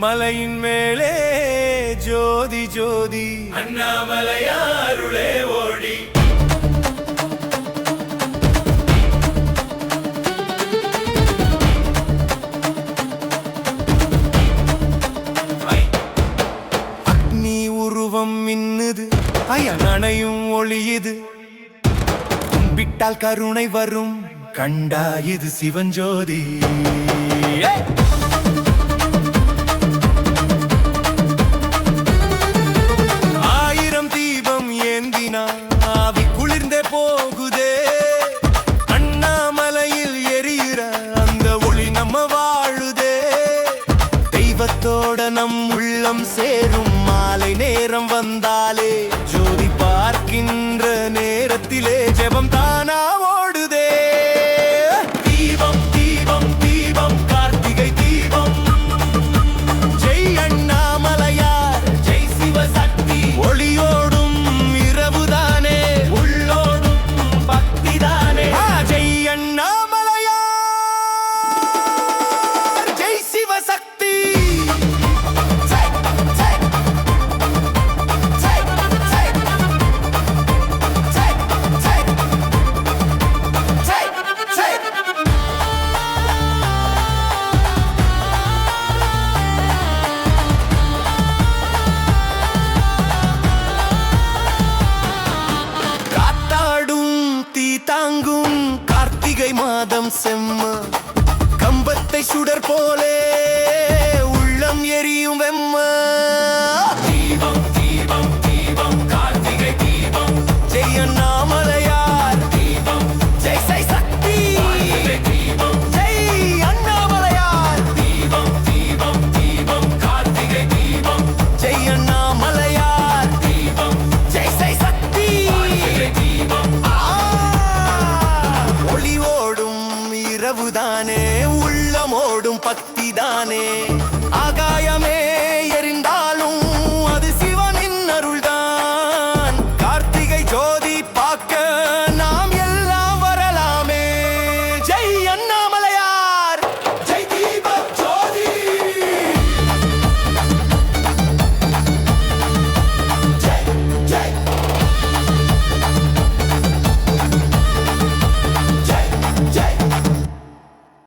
மலையின் மேலே ஜோதி ஜோதி. அண்ணாமலையாருளே ஓடி. அக்னி உருவம் மின்னுது. அயனையும் ஒளியுது. கும்பிட்டால் கருணை வரும். கண்டா இது சிவஞ்சோதி உன்னோட நம் உள்ளம் சேரும். மாலை நேரம் வந்தாலே நாதம் செம்ம. கம்பத்தை சுடர் போலே இரவுதானே உள்ளமோடும் பக்திதானே. ஆகாயமே